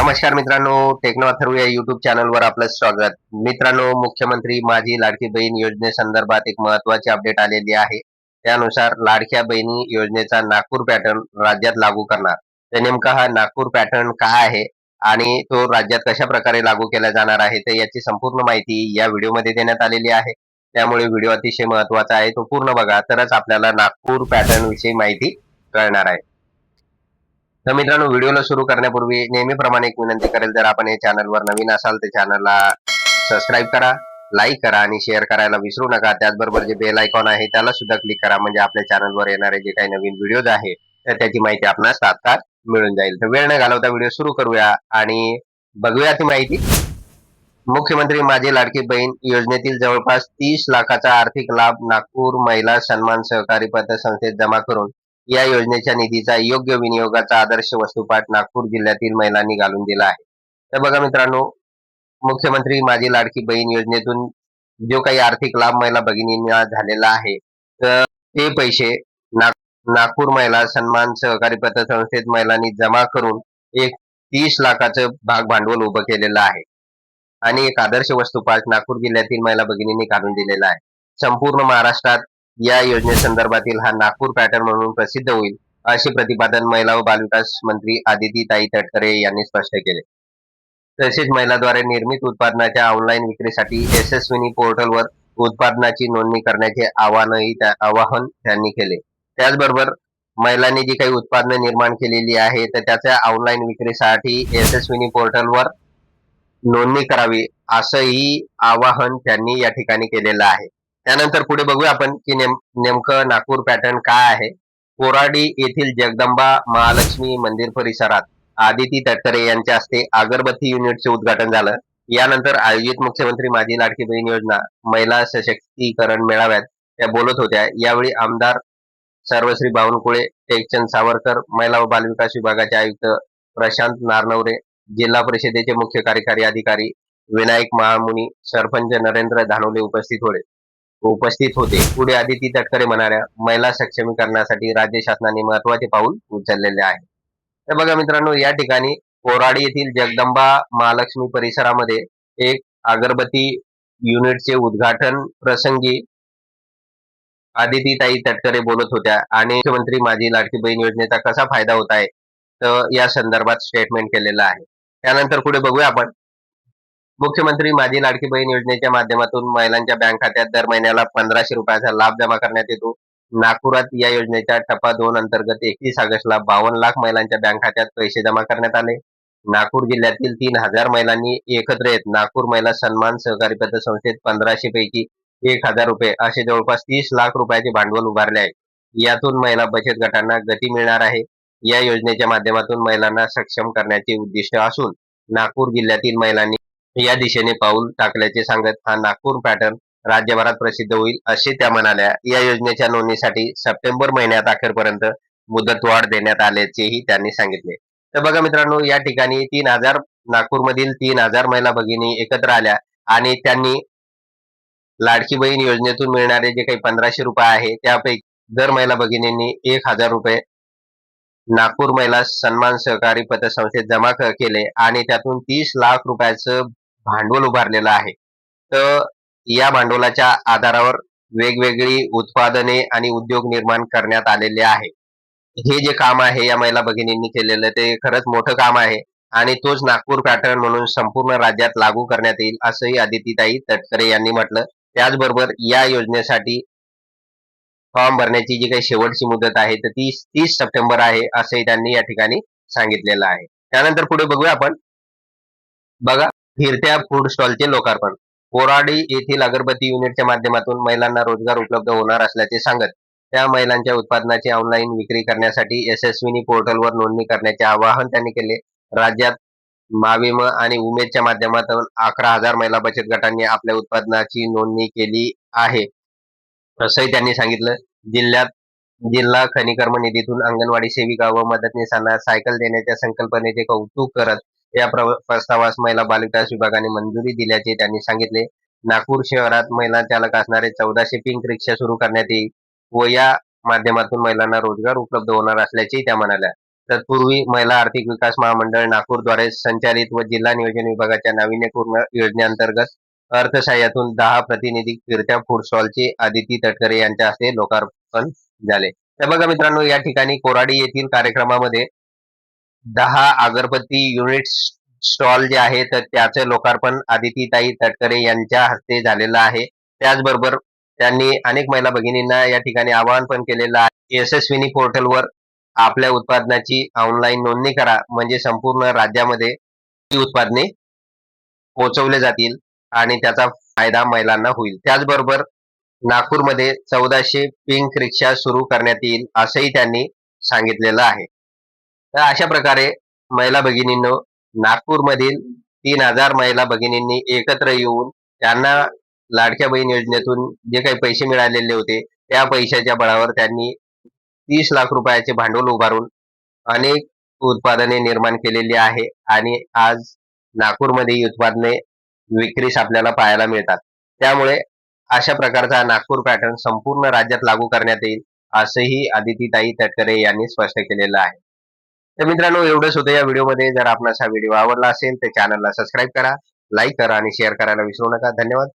नमस्कार मित्रांनो टेक्नो अथर्व या युट्यूब चॅनलवर आपलं स्वागत. मित्रांनो मुख्यमंत्री माझी लाडकी बहीण योजनेसंदर्भात एक महत्वाची अपडेट आलेली आहे. त्यानुसार लाडक्या बहिणी योजनेचा नागपूर पॅटर्न राज्यात लागू करणार. तर नेमका हा नागपूर पॅटर्न काय आहे आणि तो राज्यात कशा प्रकारे लागू केला जाणार आहे तर याची संपूर्ण माहिती या व्हिडिओमध्ये देण्यात आलेली आहे. त्यामुळे व्हिडिओ अतिशय महत्त्वाचा आहे तो पूर्ण बघा. तरच आपल्याला नागपूर पॅटर्न विषयी माहिती कळणार आहे. तर मित्रांनो व्हिडिओला सुरू करण्यापूर्वी नेहमीप्रमाणे एक विनंती करेल जर आपण या चॅनलवर नवीन असाल तर चॅनलला सबस्क्राईब करा लाईक करा आणि शेअर करायला विसरू नका. त्याचबरोबर जे बेल आयकॉन आहे त्याला सुद्धा क्लिक करा. म्हणजे आपल्या चॅनलवर येणारे जे काही नवीन व्हिडिओज आहे तर त्याची माहिती आपणास तात्काळ मिळून जाईल. तर वेळ न घालवता व्हिडिओ सुरू करूया आणि बघूया ती माहिती. मुख्यमंत्री माझी लाडकी बहीण योजनेतील जवळपास तीस लाखाचा आर्थिक लाभ नागपूर महिला सन्मान सहकारी पतसंस्थेत जमा करून या योजनेच्या निधीचा योग्य विनियोगाचा आदर्श वस्तुपाठ नागपूर जिल्ह्यातील महिलांनी घालून दिला आहे. तर बघा मित्रांनो मुख्यमंत्री माझी लाडकी बहीण योजनेतून जो काही आर्थिक लाभ महिला भगिनींना झालेला आहे तर ते पैसे नागपूर महिला सन्मान सहकारी पतसंस्थेत महिलांनी जमा करून एक तीस लाखाचं भाग भांडवल उभं केलेलं आहे. आणि एक आदर्श वस्तुपाठ नागपूर जिल्ह्यातील महिला भगिनींनी काढून दिलेला आहे. संपूर्ण महाराष्ट्रात या योजनेसंदर्भातील हा नागपूर पॅटर्न म्हणून प्रसिद्ध होईल असे प्रतिपादन महिला व बालविकास मंत्री आदिती ताई तटकरे यांनी स्पष्ट केले. तसेच महिलाद्वारे निर्मित उत्पादनाच्या ऑनलाईन विक्रीसाठी यशस्विनी पोर्टलवर उत्पादनाची नोंदणी करण्याचे आवाहनही आवाहन त्यांनी केले. त्याचबरोबर महिलांनी जी काही उत्पादनं निर्माण केलेली आहे तर त्याच्या ऑनलाईन विक्रीसाठी यशस्विनी पोर्टलवर नोंदणी करावी असंही आवाहन त्यांनी या ठिकाणी केलेलं आहे. त्यानंतर पुढे बघूया आपण की नेम नेमकं नागपूर पॅटर्न काय आहे. कोराडी येथील जगदंबा महालक्ष्मी मंदिर परिसरात आदिती तटकरे यांच्या हस्ते अगरबत्ती युनिटचे उद्घाटन झालं. यानंतर आयोजित मुख्यमंत्री माझी लाडकी बहीण योजना महिला सशक्तीकरण मेळाव्यात त्या बोलत होत्या. यावेळी आमदार सर्वश्री बावनकुळे टेकचंद सावरकर महिला व बालविकास विभागाचे आयुक्त प्रशांत नारनवरे जिल्हा परिषदेचे मुख्य कार्यकारी अधिकारी विनायक महामुनी सरपंच नरेंद्र धानोले उपस्थित होते. उपस्थित होते. पुढे आदिती तटकरे म्हणाल्या महिला सक्षमीकरणासाठी राज्य शासनाने महत्त्वाचे पाऊल उचललेले आहे. तर बघा मित्रांनो या ठिकाणी कोराडी येथील जगदंबा महालक्ष्मी परिसरामध्ये एक अगरबत्ती युनिटचे उद्घाटन प्रसंगी आदिती ताई तटकरे बोलत होत्या. आणि मुख्यमंत्री माझी लाडकी बहीण योजनेचा कसा फायदा होत आहे? तर या संदर्भात स्टेटमेंट केलेलं आहे. त्यानंतर पुढे बघूया आपण. मुख्यमंत्री माझी लाडकी बहीण योजनेच्या माध्यमातून महिलांच्या बँक खात्यात दर महिन्याला पंधराशे रुपयाचा लाभ जमा करण्यात येतो. नागपुरात या योजनेच्या टप्पा दोन अंतर्गत एकतीस ऑगस्टला बावन्न लाख महिलांच्या बँक खात्यात पैसे जमा करण्यात आले. नागपूर जिल्ह्यातील तीन हजार महिलांनी एकत्र येत नागपूर महिला सन्मान सहकारी पतसंस्थेत पंधराशे पैकी एक हजार रुपये असे जवळपास तीस लाख रुपयाचे भांडवल उभारले आहे. यातून महिला बचत गटांना गती मिळणार आहे. या योजनेच्या माध्यमातून महिलांना सक्षम करण्याचे उद्दिष्ट असून नागपूर जिल्ह्यातील महिलांनी या दिशेने पाऊल टाकल्याचे सांगत हा नागपूर पॅटर्न राज्यभरात प्रसिद्ध होईल असे त्या म्हणाल्या. या योजनेच्या नोंदणीसाठी सप्टेंबर महिन्यात अखेरपर्यंत मुदतवाढ देण्यात आल्याचेही त्यांनी सांगितले. तर बघा मित्रांनो या ठिकाणी तीन हजार नागपूरमधील तीन हजार महिला भगिनी एकत्र आल्या आणि त्यांनी लाडकी बहीण योजनेतून मिळणारे जे काही पंधराशे रुपये आहे त्यापैकी दर महिला भगिनींनी एक हजार रुपये नागपूर महिला सन्मान सहकारी पतसंस्थेत जमा केले आणि त्यातून तीस लाख रुपयाचं भांडवल उभारलेलं आहे. तर या भांडवलाच्या आधारावर वेगवेगळी उत्पादने आणि उद्योग निर्माण करण्यात आलेले आहे. हे जे काम आहे या महिला भगिनींनी केलेलं ते खरंच मोठं काम आहे आणि तोच नागपूर पॅटर्न म्हणून संपूर्ण राज्यात लागू करण्यात येईल असंही आदितीताई तटकरे यांनी म्हटलं. त्याचबरोबर या योजनेसाठी फॉर्म भरण्याची जी काही शेवटची मुदत आहे तर ती तीस सप्टेंबर आहे असंही त्यांनी या ठिकाणी सांगितलेलं आहे. त्यानंतर पुढे बघूया आपण. बघा. फिरत्या फूड स्टॉलचे लोकार्पण. कोराडी येथील अगरबत्ती युनिटच्या माध्यमातून महिलांना रोजगार उपलब्ध होणार असल्याचे सांगत त्या महिलांच्या उत्पादनाची ऑनलाईन विक्री करण्यासाठी यशस्विनी पोर्टलवर नोंदणी करण्याचे आवाहन त्यांनी केले. राज्यात माविम आणि उमेदच्या माध्यमातून अकरा हजार महिला बचत गटांनी आपल्या उत्पादनाची नोंदणी केली आहे. असंही त्यांनी सांगितलं. जिल्ह्यात जिल्हा खनिकर्म निधीतून अंगणवाडी सेविका व मदतनीसांना सायकल देण्याच्या संकल्पनेचे कौतुक करत या प्रस्तावास महिला बालविकास विभागाने मंजुरी दिल्याचे त्यांनी सांगितले. नागपूर शहरात महिला चालक असणारे चौदाशे पिंक रिक्षा सुरू करण्यात येईल व या माध्यमातून महिलांना रोजगार उपलब्ध होणार असल्याचेही त्या म्हणाल्या. तत्पूर्वी महिला आर्थिक विकास महामंडळ नागपूरद्वारे संचालित व जिल्हा नियोजन विभागाच्या नाविन्यपूर्ण योजनेअंतर्गत अर्थसहाय्यातून दहा प्रतिनिधी फिरत्या फूड स्टॉलचे आदिती तटकरे यांच्या हस्ते लोकार्पण झाले. तर बघा मित्रांनो या ठिकाणी कोराडी येथील कार्यक्रमामध्ये दहा अगरबत्ती युनिट स्टॉल जे आहे तर त्याचे लोकार्पण आदितीताई तटकरे यांच्या हस्ते झालेलं आहे. त्याचबरोबर त्यांनी अनेक महिला भगिनींना या ठिकाणी आवाहन पण केलेलं आहे. यशस्विनी पोर्टलवर आपल्या उत्पादनाची ऑनलाईन नोंदणी करा म्हणजे संपूर्ण राज्यामध्ये ही उत्पादने पोहोचवले जातील आणि त्याचा फायदा महिलांना होईल. त्याचबरोबर नागपूरमध्ये चौदाशे पिंक रिक्षा सुरू करण्यात येईल असंही त्यांनी सांगितलेलं आहे. तर अशा प्रकारे महिला भगिनींनो नागपूरमधील तीन हजार महिला भगिनींनी एकत्र येऊन त्यांना लाडक्या बहीण योजनेतून जे काही पैसे मिळालेले होते त्या पैशाच्या बळावर त्यांनी तीस लाख रुपयाचे भांडवल उभारून अनेक उत्पादने निर्माण केलेली आहे आणि आज नागपूरमध्ये ही उत्पादने विक्रीस आपल्याला पाहायला मिळतात. त्यामुळे अशा प्रकारचा नागपूर पॅटर्न संपूर्ण राज्यात लागू करण्यात येईल असंही आदितीताई तटकरे यांनी स्पष्ट केलेलं आहे. तर मित्रांनो एवढंच होतं या व्हिडिओमध्ये. जर आपणास हा व्हिडिओ आवडला असेल तर चॅनलला सबस्क्राईब करा लाईक करा आणि शेअर करायला विसरू नका. धन्यवाद.